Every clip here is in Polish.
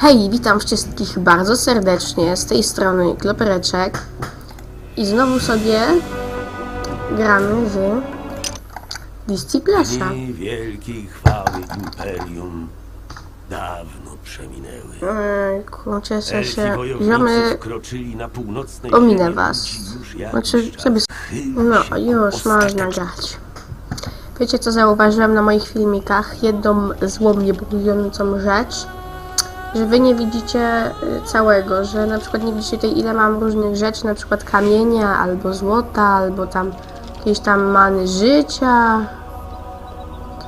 Hej, witam wszystkich bardzo serdecznie, z tej strony Klopereczek i znowu sobie gramy w Disciplesza. Dni wielkiej chwały imperium dawno przeminęły. Eee, kurczę, się, wojownicy ziomy, na północnej ominę ziemi was. już znaczy czas sobie, no już ostatecznie. można grać. Wiecie co zauważyłem na moich filmikach? Jedną złą, niebudującą rzecz, że wy nie widzicie y, całego, że na przykład nie widzicie tej ile mam różnych rzeczy, na przykład kamienia, albo złota, albo tam jakieś tam many życia,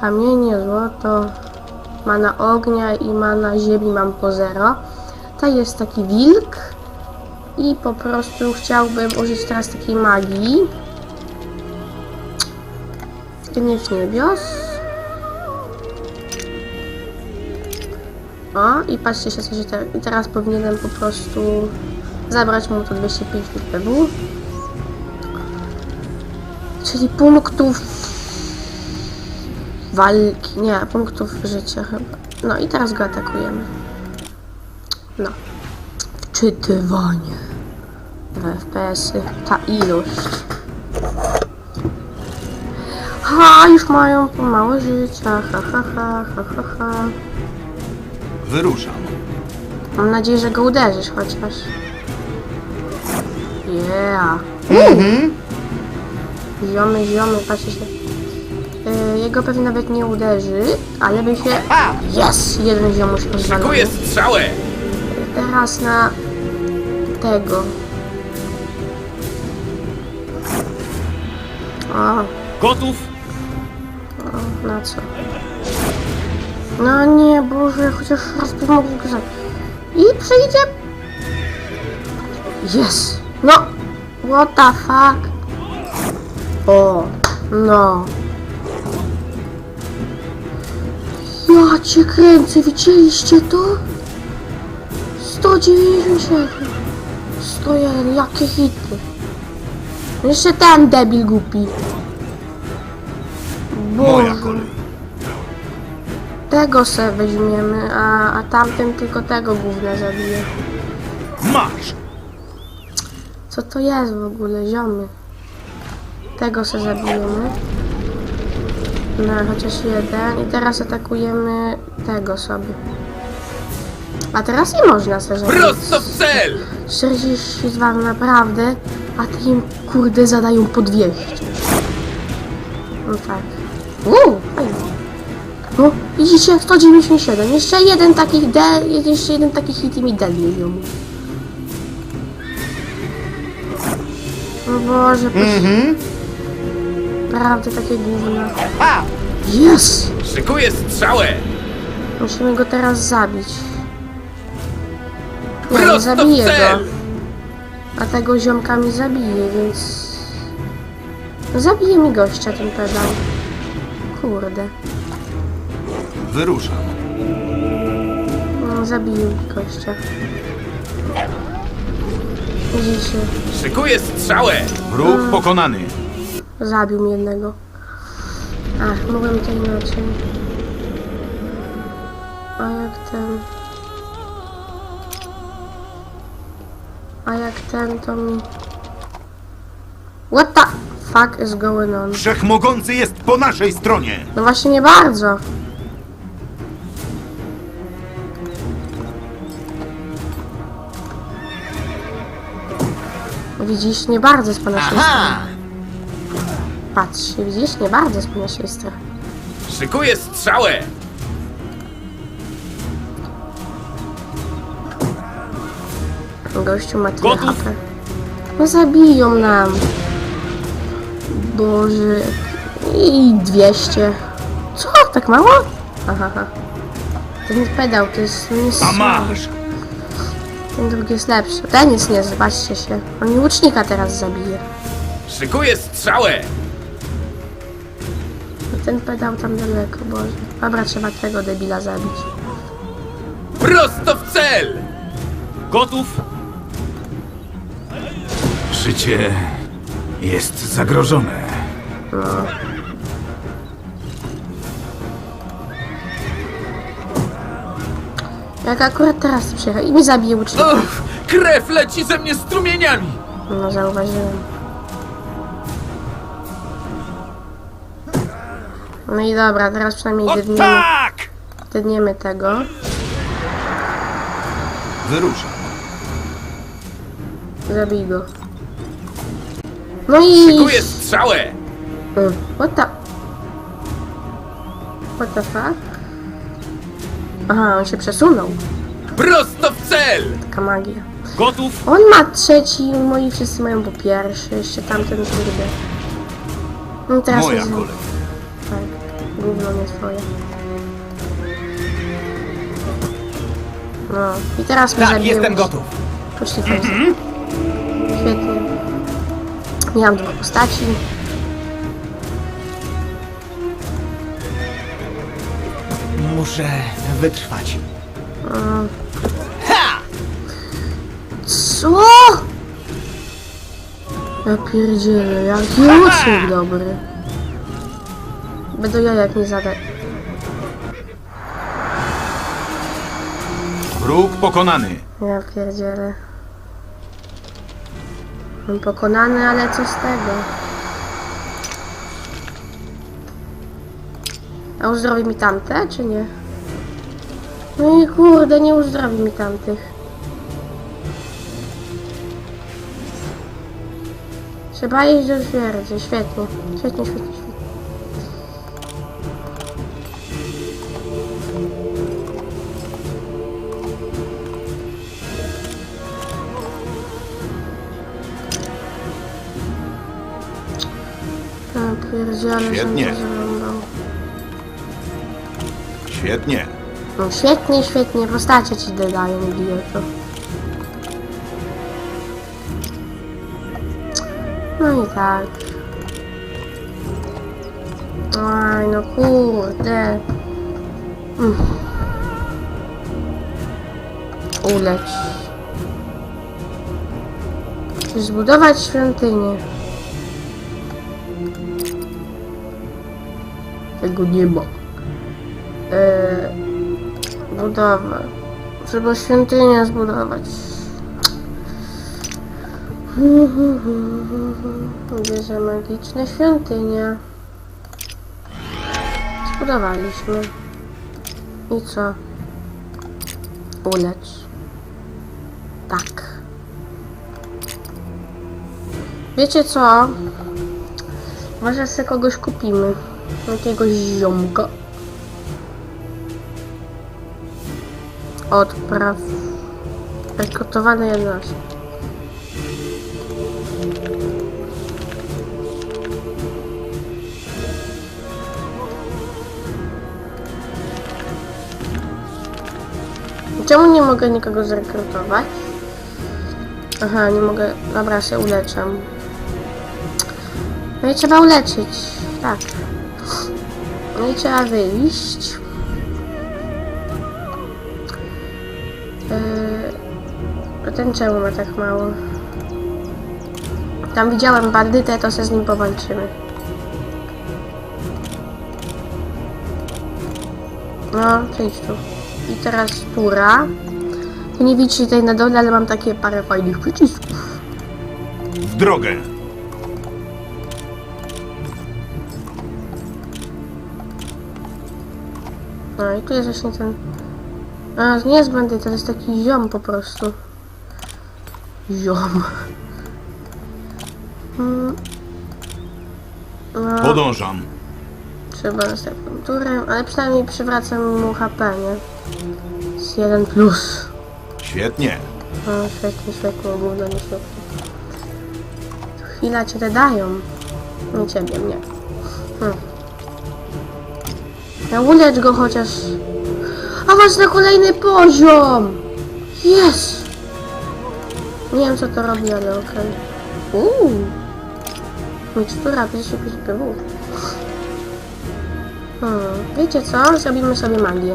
kamienie, złoto, mana ognia i mana ziemi mam po zero. To jest taki wilk i po prostu chciałbym użyć teraz takiej magii. Gniew niebios. O, i patrzcie się, co się te... I teraz powinienem po prostu zabrać mu to 205 PW. Czyli punktów walki, nie, punktów życia chyba. No i teraz go atakujemy. No. Wczytywanie. W FPS-y. Ta ilość. Ha, już mają po małe życia. Ha, ha, ha, ha, ha, ha. Wyruszam. Mam nadzieję, że go uderzysz chociaż. Yeah. Ziomy, ziomy, patrzcie się. Yy, jego pewnie nawet nie uderzy, ale by się... Jest! Jeden ziomuś rozwalony. Szykuję strzałę! Teraz na tego. O, Gotów? o, na co? No nie, Boże, chociaż raz by mógł grać. I przyjdzie... Yes! No! What the fuck? O, no. Ja cię kręcę, widzieliście to? 197 101, jakie hity Jeszcze ten debil głupi Moja Boże kolej. Tego se weźmiemy, a, a tamten tylko tego gówna zabije Marsz! Co to jest w ogóle, ziomy? Tego se zabijemy No, chociaż jeden I teraz atakujemy tego sobie A teraz nie można se zabić Prosto w cel! 42 naprawdę, a ty im kurde zadają po 200. No tak. Uuu, fajnie. No, widzicie, 197. Jeszcze jeden taki de, jeszcze jeden taki hit i mi deadly ją. O Boże, mhm. Naprawdę takie gówno. Yes! Szykuję strzałę! Musimy go teraz zabić. Nie, nie w zabiję go. A tego ziomka mi zabije, więc... Zabije mi gościa ten pedał. Kurde. Wyruszam. No, zabiję mi gościa. Widzicie, Szykuję strzałę! Wróg pokonany. zabił mi jednego. Ach, mogłem to inaczej. A jak ten... A jak ten, to mi... What the fuck is going on? Wszechmogący jest po naszej stronie. No właśnie nie bardzo. Widzisz, nie bardzo po naszej stronie. Patrzcie, widzisz, nie bardzo po naszej stronie. Szykuję strzałę! Gościu ma tyle Gotów? HP. No zabiją nam. Boże. I 200. Co? Tak mało? Aha. Ten pedał to jest... nie A masz! Ten drugi jest lepszy. Ten jest nie, zobaczcie się. On mi łucznika teraz zabije. Szykuję strzałę! No Ten pedał tam daleko, Boże. Dobra, trzeba tego debila zabić. Prosto w cel! Gotów? Życie jest zagrożone. Jak akurat teraz przyjechał i mi zabił ucznia. Uff, krew leci ze mnie strumieniami! No zauważyłem. No i dobra, teraz przynajmniej O dydniemy, tak! dydniemy tego. Wyruszam. Zabij go. No i... Szykuję strzałę! Mm, What the... What the fuck? Aha, on się przesunął. Prosto w cel! Taka magia. Gotów? On ma trzeci, moi wszyscy mają po pierwszy, jeszcze tamten kurde. No teraz Moja jest- kolej. Tak, gówno nie twoje. No, i teraz mnie Tak, zabiłeś. jestem gotów. Poczekaj, mhm. Świetnie. Miałam dwie postaci. Muszę wytrwać. Co? Ja pierdzielę, jaki łucznik dobry. Będę jajek nie zadać. Wróg pokonany. Ja pierdzielę. On pokonany, ale co z tego? A uzdrowi mi tamte, czy nie? No i kurde, nie uzdrowi mi tamtych. Trzeba iść do twierdzy, świetnie. Świetnie, świetnie, świetnie. Ja pierdzielę, że Świetnie. mnie zarąbał. Świetnie. No świetnie, świetnie, postacie ci dodają, idioto. No i tak. Aj, no kurde. Mm. Uleć. Zbudować świątynię. Tego nie ma. Eee, budowę. Trzeba świątynię zbudować. Bierze magiczne świątynie. Zbudowaliśmy. I co? Ulecz. Tak. Wiecie co? Może sobie kogoś kupimy. Jakiegoś ziomka. Odpraw. Rekrutowane jednostki. Czemu nie mogę nikogo zrekrutować? Aha, nie mogę. Dobra, się uleczę. No i trzeba uleczyć. Tak. No i trzeba wyjść. A ten czemu ma tak mało? Tam widziałem bandytę, to się z nim powalczymy. No, przejdź tu. I teraz tura. Tu nie widzicie tutaj na dole, ale mam takie parę fajnych przycisków. W drogę. No i tu jest właśnie ten... A, to nie jest bandyta, to jest taki ziom po prostu. Ziom. Mm. No, Podążam. trzeba następną turę, ale przynajmniej przywracam mu HP, nie? Z 1 plus. Świetnie. No, świetnie, świetnie, gówno nie świetnie. Chwila cię dodają. Nie ciebie, mnie. Hm. Ja ulecz go chociaż. Awans na kolejny poziom! Jest! Nie wiem co to robi, ale okej. Uuu. Mikstura 205 PW. Hmm. Wiecie co? Zrobimy sobie magię.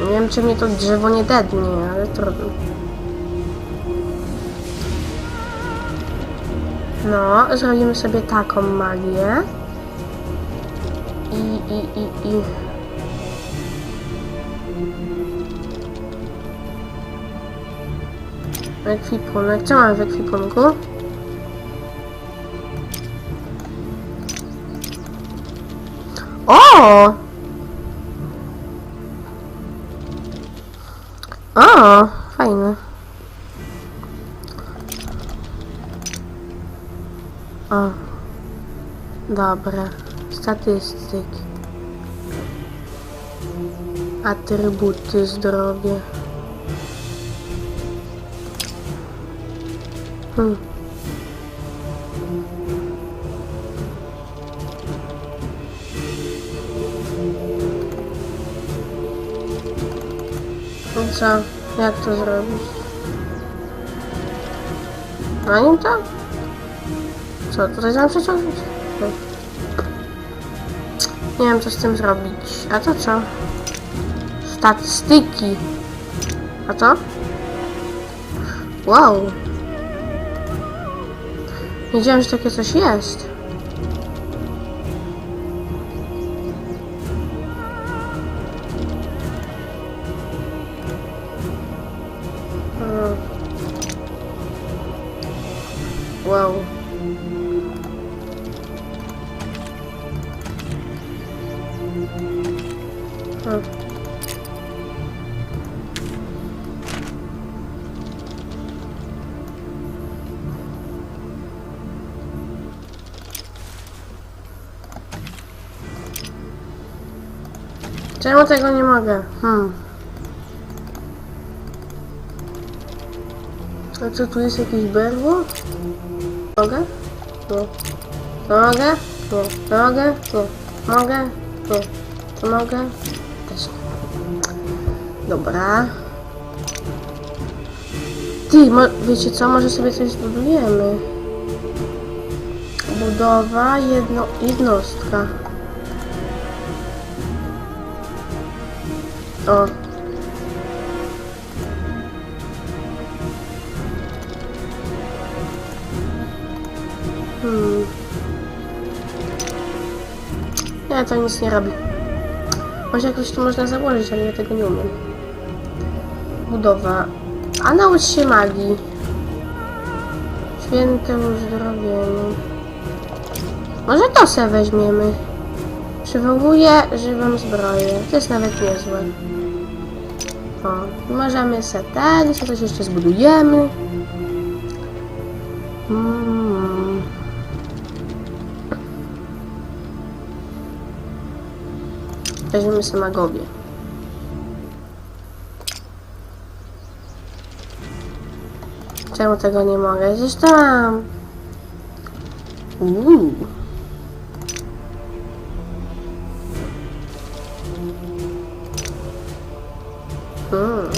Nie wiem, czy mnie to drzewo nie dednie, ale trudno. No, zrobimy sobie taką magię. I, i, i, i. Ekwipunek. Co mamy w ekwipunku? O! O, fajne. Dobra. Statystyki. Atrybuty zdrowie. Hmm. No co? Jak to zrobić? Na nim to? Co, tutaj mam przeciągnąć? Nie wiem, co z tym zrobić. A to co? Statystyki. A to? Wow. Wiedziałem, że takie coś jest. Czemu tego nie mogę? Hmm. A co tu jest jakieś berło? Mogę? To mogę? To mogę? Nie. Mogę? To mogę? Też. Dobra. Ty, wiecie co? Może sobie coś zbudujemy. Budowa jedno jednostka. O. Hmm. Nie, to nic nie robi. Może jakoś to można założyć, ale ja tego nie umiem. Budowa. A naucz się magii. Święte uzdrowienie. Może to se weźmiemy. Przywołuje żywą zbroję. To jest nawet niezłe. O, możemy se ten, se coś jeszcze zbudujemy. Mm. Weźmiemy sobie magowie. Czemu tego nie mogę? Gdzieś tam. Uuu. Hmm.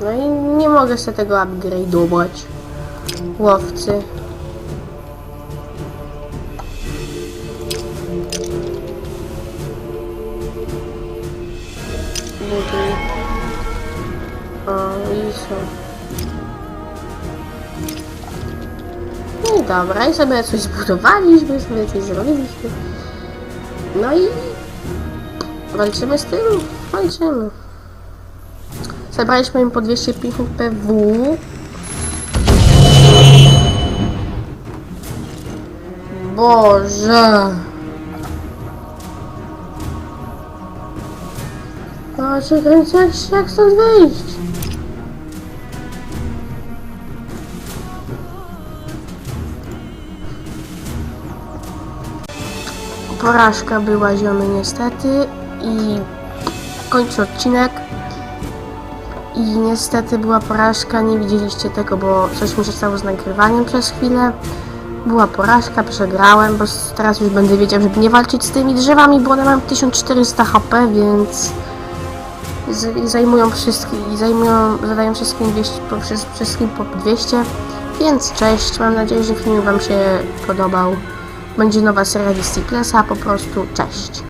No i nie mogę sobie tego upgrade'ować. Łowcy. No i dobra, i sobie coś zbudowaliśmy, sobie coś zrobiliśmy. No i walczymy z tym? Walczymy. Zebraliśmy im po 250 PW. Boże. O, czekaj, jak, jak stąd wyjść? Porażka była ziomy niestety i kończę odcinek. I niestety była porażka, nie widzieliście tego, bo coś mi się stało z nagrywaniem przez chwilę. Była porażka, przegrałem, bo teraz już będę wiedział, żeby nie walczyć z tymi drzewami, bo one mają 1400 HP, więc zajmują wszystkich, i zajmują, zadają wszystkim 200, po, wszys- wszystkim po 200. Więc cześć, mam nadzieję, że film Wam się podobał. Będzie nowa seria Disciplesa, po prostu cześć.